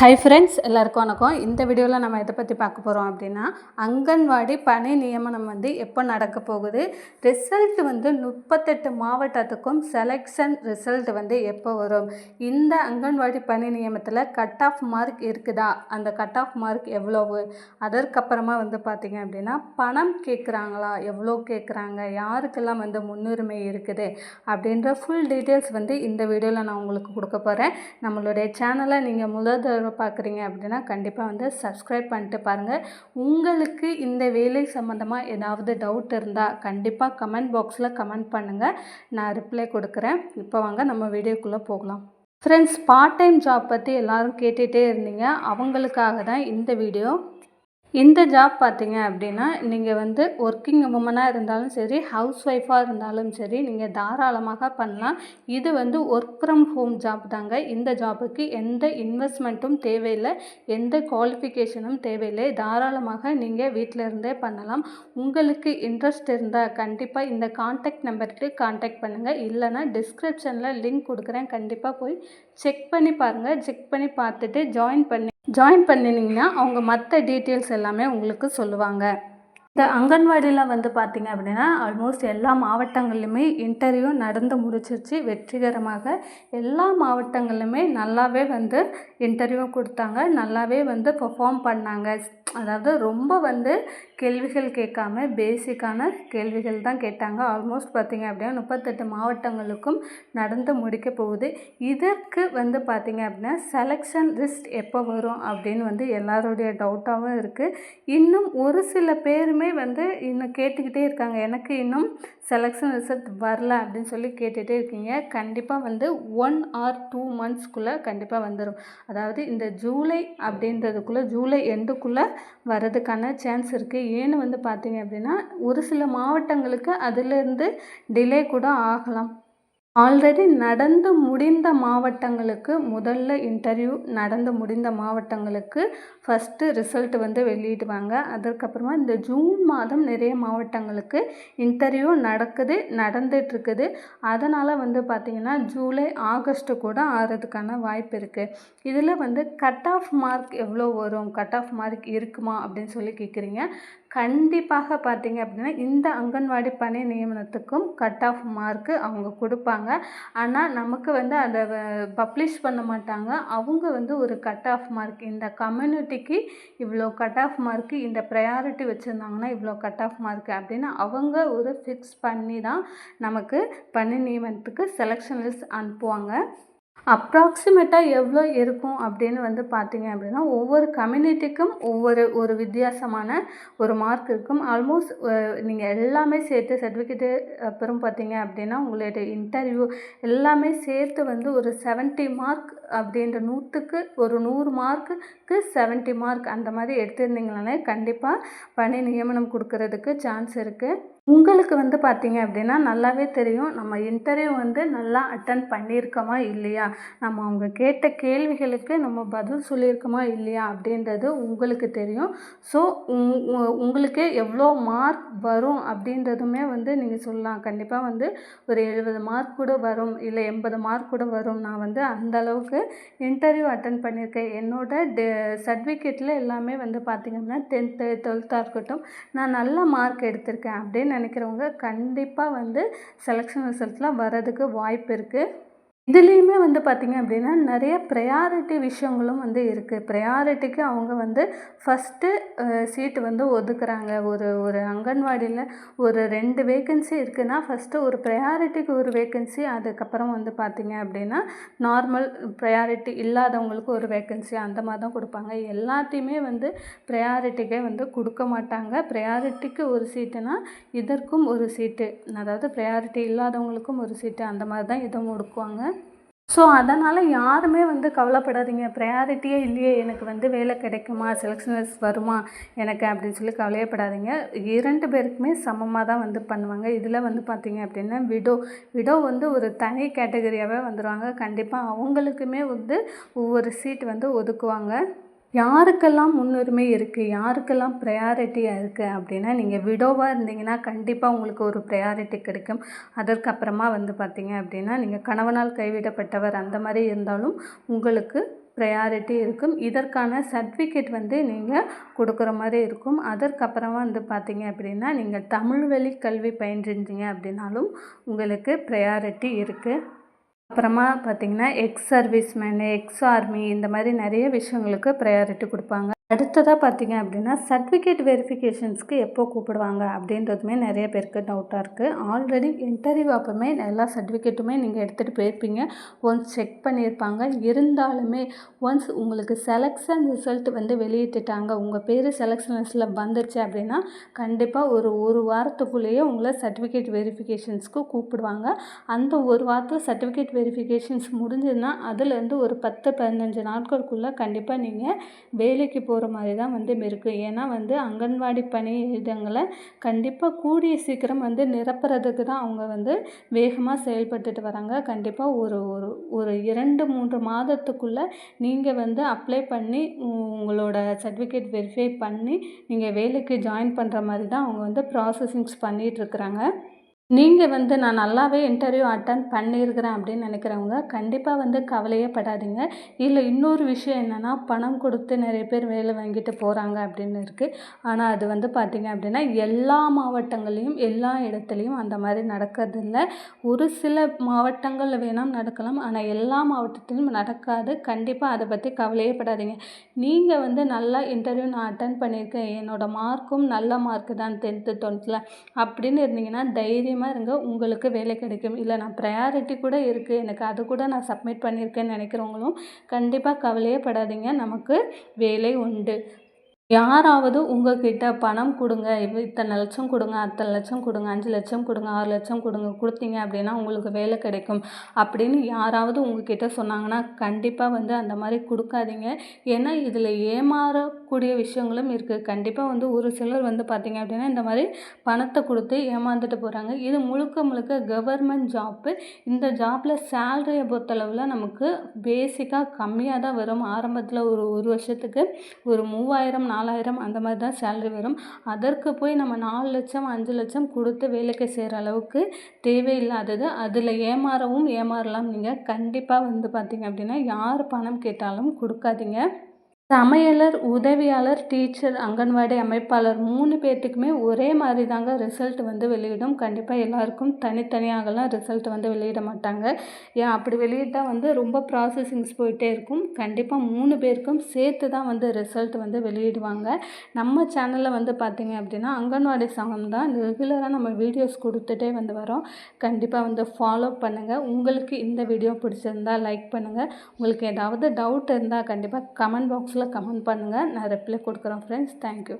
Hi friends எல்லாருக்கும் வணக்கம். இந்த வீடியோவில் நம்ம எதை பற்றி பார்க்க போகிறோம் அப்படின்னா அங்கன்வாடி பணி நியமனம் வந்து எப்போ நடக்க போகுது? ரிசல்ட் வந்து முப்பத்தெட்டு மாவட்டத்துக்கும் செலெக்ஷன் ரிசல்ட் வந்து எப்போ வரும்? இந்த அங்கன்வாடி பணி நியமனத்தில் கட் ஆஃப் மார்க் இருக்குதா? அந்த கட் ஆஃப் மார்க் எவ்வளவு? அதற்கப்புறமா வந்து பார்த்திங்க அப்படின்னா பணம் கேட்குறாங்களா? எவ்வளோ கேட்குறாங்க? யாருக்கெல்லாம் வந்து முன்னுரிமை இருக்குது? அப்படின்ற ஃபுல் டீட்டெயில்ஸ் வந்து இந்த வீடியோவில் நான் உங்களுக்கு கொடுக்க போகிறேன் நம்மளுடைய சேனலை நீங்கள் முதல் தடவை பார்க்குறீங்க அப்படின்னா கண்டிப்பாக வந்து சப்ஸ்கிரைப் பண்ணிட்டு பாருங்கள். உங்களுக்கு இந்த வேலை சம்மந்தமாக ஏதாவது டவுட் இருந்தால் கண்டிப்பாக கமெண்ட் பாக்ஸில் கமெண்ட் பண்ணுங்கள் நான் ரிப்ளை கொடுக்குறேன். இப்போ வாங்க நம்ம வீடியோக்குள்ளே போகலாம். ஃப்ரெண்ட்ஸ் பார்ட் டைம் ஜாப் பற்றி எல்லோரும் கேட்டுகிட்டே இருந்தீங்க. அவங்களுக்காக தான் இந்த வீடியோ இந்த ஜாப் பார்த்தீங்க அப்படின்னா நீங்கள் வந்து ஒர்க்கிங் உமனாக இருந்தாலும் சரி ஹவுஸ் ஒய்ஃபாக இருந்தாலும் சரி நீங்கள் தாராளமாக பண்ணலாம். இது வந்து ஒர்க் ஃப்ரம் ஹோம் ஜாப் தாங்க. இந்த ஜாபுக்கு எந்த இன்வெஸ்ட்மெண்ட்டும் தேவையில்லை எந்த குவாலிஃபிகேஷனும் தேவையில்லை. தாராளமாக நீங்கள் வீட்டில் இருந்தே பண்ணலாம். உங்களுக்கு இன்ட்ரெஸ்ட் இருந்தால் கண்டிப்பாக இந்த காண்டாக்ட் நம்பருக்கு காண்டாக்ட் பண்ணுங்கள் இல்லைனா டிஸ்கிரிப்ஷனில் லிங்க் கொடுக்குறேன். கண்டிப்பாக போய் செக் பண்ணி பாருங்கள் செக் பண்ணி பார்த்துட்டு ஜாயின் பண்ணி ஜாயின் பண்ணினீங்கன்னா அவங்க மற்ற டீட்டெயில்ஸ் எல்லாமே உங்களுக்கு சொல்லுவாங்க. இந்த அங்கன்வாடியில் வந்து பார்த்திங்க அப்படின்னா ஆல்மோஸ்ட் எல்லா மாவட்டங்கள்லையுமே இன்டர்வியூ நடந்து முடிச்சிருச்சு. வெற்றிகரமாக எல்லா மாவட்டங்கள்லையுமே நல்லாவே வந்து இன்டர்வியூ கொடுத்தாங்க. நல்லாவே வந்து பெர்ஃபார்ம் பண்ணாங்க. அதாவது ரொம்ப வந்து கேள்விகள் கேட்காம பேசிக்கான கேள்விகள் தான் கேட்டாங்க. ஆல்மோஸ்ட் பார்த்திங்க அப்படின்னா முப்பத்தெட்டு மாவட்டங்களுக்கும் நடந்து முடிக்க போகுது. இதற்கு வந்து பார்த்திங்க அப்படின்னா செலெக்ஷன் லிஸ்ட் எப்போ வரும் அப்படின்னு வந்து எல்லாருடைய டவுட்டாகவும் இருக்குது இன்னும் ஒரு சில பேருமே வந்து இன்னும் கேட்டுக்கிட்டே இருக்காங்க. எனக்கு இன்னும் செலெக்ஷன் ரிசல்ட் வரல அப்படின்னு சொல்லி கேட்டுகிட்டே இருக்கீங்க. கண்டிப்பாக வந்து ஒன் ஆர் டூ மந்த்ஸ்க்குள்ளே கண்டிப்பாக வந்துடும் அதாவது இந்த ஜூலை அப்படின்றதுக்குள்ளே ஜூலை எண்டுக்குள்ளே வர்றதுக்கான சான்ஸ் இருக்குது ஏன்னு வந்து பார்த்தீங்க அப்படின்னா ஒரு சில மாவட்டங்களுக்கு அதுலேருந்து டிலே கூட ஆகலாம். ஆல்ரெடி நடந்து முடிந்த மாவட்டங்களுக்கு முதல்ல இன்டர்வியூ நடந்து முடிந்த மாவட்டங்களுக்கு ஃபஸ்ட்டு ரிசல்ட் வந்து வெளியிடுவாங்க. அதற்கப்புறமா இந்த ஜூன் மாதம் நிறைய மாவட்டங்களுக்கு இன்டர்வியூ நடக்குது நடந்துகிட்ருக்குது. அதனால் வந்து பார்த்திங்கன்னா ஜூலை ஆகஸ்ட்டு கூட ஆகிறதுக்கான வாய்ப்பு இருக்குது இதில் வந்து கட் ஆஃப் மார்க் எவ்வளோ வரும்? கட் ஆஃப் மார்க் இருக்குமா? அப்படின்னு சொல்லி கேட்குறீங்க கண்டிப்பாக பார்த்தீங்க அப்படின்னா இந்த அங்கன்வாடி பணி நியமனத்துக்கும் கட் ஆஃப் மார்க்கு அவங்க கொடுப்பாங்க. ஆனால் நமக்கு வந்து அதை பப்ளிஷ் பண்ண மாட்டாங்க. அவங்க வந்து ஒரு கட் ஆஃப் மார்க் இந்த கம்யூனிட்டிக்கு இவ்வளோ கட் ஆஃப் மார்க்கு இந்த ப்ரையாரிட்டி வச்சுருந்தாங்கன்னா இவ்வளோ கட் ஆஃப் மார்க்கு அப்படின்னு அவங்க ஒரு ஃபிக்ஸ் பண்ணி தான் நமக்கு பணி நியமனத்துக்கு செலெக்ஷன் லிஸ்ட் அனுப்புவாங்க. அப்ராக்சிமேட்டாக எவ்வளோ இருக்கும் அப்படின்னு வந்து பார்த்தீங்க அப்படின்னா ஒவ்வொரு கம்யூனிட்டிக்கும் ஒவ்வொரு ஒரு வித்தியாசமான ஒரு மார்க் இருக்கும். ஆல்மோஸ்ட் நீங்கள் எல்லாமே சேர்த்து சர்டிஃபிகேட்டு அப்புறம் பார்த்தீங்க அப்படின்னா உங்களுடைய இன்டர்வியூ எல்லாமே சேர்த்து வந்து ஒரு செவன்ட்டி மார்க் அப்படின்ற நூற்றுக்கு ஒரு நூறு மார்க்குக்கு செவன்ட்டி மார்க் அந்த மாதிரி எடுத்திருந்தீங்கனாலே கண்டிப்பாக பணி நியமனம் கொடுக்கறதுக்கு சான்ஸ் இருக்குது உங்களுக்கு வந்து பார்த்தீங்க அப்படின்னா நல்லாவே தெரியும். நம்ம இன்டர்வியூ வந்து நல்லா அட்டன் பண்ணியிருக்கோமா இல்லையா? நம்ம அவங்க கேட்ட கேள்விகளுக்கு நம்ம பதில் சொல்லியிருக்கோமா இல்லையா அப்படின்றது உங்களுக்கு தெரியும். ஸோ உங்களுக்கு எவ்வளோ மார்க் வரும் அப்படின்றதுமே வந்து நீங்கள் சொல்லலாம். கண்டிப்பாக வந்து ஒரு எழுபது மார்க் கூட வரும். இல்லை எண்பது மார்க் கூட வரும். நான் வந்து அந்த அளவுக்கு இன்டர்வியூ அட்டன் பண்ணியிருக்கேன் என்னோட டெ சர்டிஃபிகேட்டில் எல்லாமே வந்து பார்த்திங்கன்னா டென்த்து டுவெல்த்தாக இருக்கட்டும். நான் நல்ல மார்க் எடுத்திருக்கேன் அப்படின்னு நினைக்கிறவங்க கண்டிப்பாக வந்து செலெக்ஷன் ரிசல்ட்லாம் வர்றதுக்கு வாய்ப்பு இருக்குது இதுலேயுமே வந்து பார்த்திங்க அப்படின்னா நிறைய ப்ரையாரிட்டி விஷயங்களும் வந்து இருக்குது ப்ரையாரிட்டிக்கு அவங்க வந்து ஃபஸ்ட்டு சீட்டு வந்து ஒதுக்குறாங்க. ஒரு ஒரு அங்கன்வாடியில் ஒரு ரெண்டு வேக்கன்சி இருக்குதுன்னா ஃபஸ்ட்டு ஒரு ப்ரையாரிட்டிக்கு ஒரு வேக்கன்சி அதுக்கப்புறம் வந்து பார்த்திங்க அப்படின்னா நார்மல் ப்ரையாரிட்டி இல்லாதவங்களுக்கு ஒரு வேக்கன்சி அந்த மாதிரி தான் கொடுப்பாங்க. எல்லாத்தையுமே வந்து ப்ரையாரிட்டிக்கே வந்து கொடுக்க மாட்டாங்க. ப்ரையாரிட்டிக்கு ஒரு சீட்டுனா இதற்கும் ஒரு சீட்டு அதாவது ப்ரையாரிட்டி இல்லாதவங்களுக்கும் ஒரு சீட்டு அந்த மாதிரி தான் இதை முடுக்குவாங்க. ஸோ அதனால் யாருமே வந்து கவலைப்படாதீங்க. ப்ரையாரிட்டியே இல்லையே. எனக்கு வந்து வேலை கிடைக்குமா? செலெக்ஷனர்ஸ் வருமா? எனக்கு அப்படின்னு சொல்லி கவலையப்படாதீங்க. இரண்டு பேருக்குமே சமமாக தான் வந்து பண்ணுவாங்க. இதில் வந்து பார்த்திங்க அப்படின்னா விடோ விடோ வந்து ஒரு தனி கேட்டகரியாகவே வந்துடுவாங்க கண்டிப்பாக அவங்களுக்குமே வந்து ஒவ்வொரு சீட் வந்து ஒதுக்குவாங்க. யாருக்கெல்லாம் முன்னுரிமை இருக்குது யாருக்கெல்லாம் ப்ரையாரிட்டியாக இருக்குது அப்படின்னா நீங்கள் விடோவாக இருந்தீங்கன்னா கண்டிப்பாக உங்களுக்கு ஒரு ப்ரையாரிட்டி கிடைக்கும். அதற்கப்புறமா வந்து பார்த்தீங்க அப்படின்னா நீங்கள் கணவனால் கைவிடப்பட்டவர் அந்த மாதிரி இருந்தாலும் உங்களுக்கு ப்ரையாரிட்டி இருக்கும். இதற்கான சர்டிஃபிகேட் வந்து நீங்கள் கொடுக்குற மாதிரி இருக்கும். அதற்கப்புறமா வந்து பார்த்தீங்க அப்படின்னா நீங்கள் தமிழ் வழி கல்வி பயின்றிருந்தீங்க அப்படின்னாலும் உங்களுக்கு ப்ரையாரிட்டி இருக்குது அப்புறமா பார்த்தீங்கன்னா எக்ஸ் சர்வீஸ்மேனு எக்ஸ் ஆர்மி இந்த மாதிரி நிறைய விஷயங்களுக்கு ப்ரையாரிட்டி கொடுப்பாங்க. அடுத்ததாக பார்த்தீங்க அப்படின்னா சர்டிஃபிகேட் வெரிஃபிகேஷன்ஸ்க்கு எப்போ கூப்பிடுவாங்க அப்படின்றதுமே நிறைய பேருக்கு டவுட்டாக இருக்குது ஆல்ரெடி இன்டர்வியூ அப்போமே எல்லா சர்டிஃபிகேட்டுமே நீங்கள் எடுத்துகிட்டு போயிருப்பீங்க. ஒன்ஸ் செக் பண்ணியிருப்பாங்க. இருந்தாலுமே ஒன்ஸ் உங்களுக்கு செலெக்ஷன் ரிசல்ட் வந்து வெளியிட்டுட்டாங்க உங்கள் பேர் செலெக்ஷன் லிஸ்ட்டில் வந்துச்சு அப்படின்னா கண்டிப்பாக ஒரு ஒரு வாரத்துக்குள்ளேயே உங்களை சர்டிஃபிகேட் வெரிஃபிகேஷன்ஸ்க்கு கூப்பிடுவாங்க. அந்த ஒரு வாரத்தில் சர்டிஃபிகேட் வெரிஃபிகேஷன்ஸ் முடிஞ்சதுன்னா அதுலேருந்து ஒரு பத்து பதினஞ்சு நாட்களுக்குள்ளே கண்டிப்பாக நீங்கள் வேலைக்கு போ போகிற மாதிரி தான் வந்து இருக்குது ஏன்னா வந்து அங்கன்வாடி பணியிடங்களை கண்டிப்பாக கூடிய சீக்கிரம் வந்து நிரப்புறதுக்கு தான் அவங்க வந்து வேகமாக செயல்பட்டுட்டு வராங்க. கண்டிப்பாக ஒரு ஒரு ஒரு இரண்டு மூன்று மாதத்துக்குள்ளே நீங்கள் வந்து அப்ளை பண்ணி உங்களோட சர்டிஃபிகேட் வெரிஃபை பண்ணி நீங்கள் வேலைக்கு ஜாயின் பண்ணுற மாதிரி தான் அவங்க வந்து ப்ராசஸிங்ஸ் பண்ணிகிட்ருக்குறாங்க நீங்கள் வந்து நான் நல்லாவே இன்டர்வியூ அட்டன் பண்ணியிருக்கிறேன் அப்படின்னு நினைக்கிறவங்க கண்டிப்பாக வந்து கவலையே படாதீங்க. இல்லை இன்னொரு விஷயம் என்னென்னா பணம் கொடுத்து நிறைய பேர் வேலை வாங்கிட்டு போகிறாங்க அப்படின்னு இருக்குது ஆனால் அது வந்து பார்த்திங்க அப்படின்னா எல்லா மாவட்டங்கள்லேயும் எல்லா இடத்துலையும் அந்த மாதிரி நடக்கிறதில்ல. ஒரு சில மாவட்டங்களில் வேணால் நடக்கலாம். ஆனால் எல்லா மாவட்டத்திலும் நடக்காது. கண்டிப்பாக அதை பற்றி கவலையே படாதீங்க. நீங்கள் வந்து நல்லா இன்டர்வியூ நான் அட்டன் பண்ணியிருக்கேன். என்னோடய மார்க்கும் நல்ல மார்க்கு தான் டென்த்து டுவெல்த்தில் அப்படின்னு இருந்தீங்கன்னா தைரியம் தைரியமாக இருங்க. உங்களுக்கு வேலை கிடைக்கும். இல்லை நான் ப்ரையாரிட்டி கூட இருக்குது எனக்கு அது கூட நான் சப்மிட் பண்ணியிருக்கேன்னு நினைக்கிறவங்களும் கண்டிப்பாக கவலையே படாதீங்க. நமக்கு வேலை உண்டு. யாராவது உங்கக்கிட்ட பணம் கொடுங்க இவ் இத்தனை லட்சம் கொடுங்க அத்தனை லட்சம் கொடுங்க அஞ்சு லட்சம் கொடுங்க ஆறு லட்சம் கொடுங்க கொடுத்தீங்க அப்படின்னா உங்களுக்கு வேலை கிடைக்கும். அப்படின்னு யாராவது உங்கக்கிட்ட சொன்னாங்கன்னா கண்டிப்பாக வந்து அந்த மாதிரி கொடுக்காதீங்க. ஏன்னா இதில் ஏமாறக்கூடிய விஷயங்களும் இருக்குது கண்டிப்பாக வந்து ஒரு சிலர் வந்து பார்த்திங்க அப்படின்னா இந்த மாதிரி பணத்தை கொடுத்து ஏமாந்துட்டு போகிறாங்க இது முழுக்க முழுக்க கவர்மெண்ட் ஜாப்பு இந்த ஜாப்பில் சேலரியை பொறுத்தளவில் நமக்கு பேசிக்காக கம்மியாக தான் வரும். ஆரம்பத்தில் ஒரு ஒரு வருஷத்துக்கு ஒரு மூவாயிரம் நாலாயிரம் அந்த மாதிரி தான் சேலரி வரும். அதற்கு போய் நம்ம நாலு லட்சம் அஞ்சு லட்சம் கொடுத்து வேலைக்கு செய்கிற அளவுக்கு தேவையில்லாதது. அதில் ஏமாறவும் ஏமாறலாம். நீங்கள் கண்டிப்பாக வந்து பார்த்திங்க அப்படின்னா யார் பணம் கேட்டாலும் கொடுக்காதீங்க. சமையலர் உதவியாளர் டீச்சர் அங்கன்வாடி அமைப்பாளர் மூணு பேர்த்துக்குமே ஒரே மாதிரி தாங்க ரிசல்ட் வந்து வெளியிடும். கண்டிப்பாக எல்லாருக்கும் தனித்தனியாகலாம் ரிசல்ட் வந்து வெளியிட மாட்டாங்க. ஏன் அப்படி வெளியிட்டால் வந்து ரொம்ப ப்ராசஸிங்ஸ் போயிட்டே இருக்கும். கண்டிப்பாக மூணு பேருக்கும் சேர்த்து தான் வந்து ரிசல்ட் வந்து வெளியிடுவாங்க. நம்ம சேனலில் வந்து பார்த்திங்க அப்படின்னா அங்கன்வாடி சங்கம் தான் ரெகுலராக நம்ம வீடியோஸ் கொடுத்துட்டே வந்து வரோம். கண்டிப்பாக வந்து ஃபாலோ பண்ணுங்கள் உங்களுக்கு இந்த வீடியோ பிடிச்சிருந்தால் லைக் பண்ணுங்கள் உங்களுக்கு ஏதாவது டவுட் இருந்தால் கண்டிப்பாக கமெண்ட் பாக்ஸ் கமெண்ட் பண்ணுங்கள் நான் ரிப்ளை கொடுக்குறேன் ஃப்ரெண்ட்ஸ் தேங்க்யூ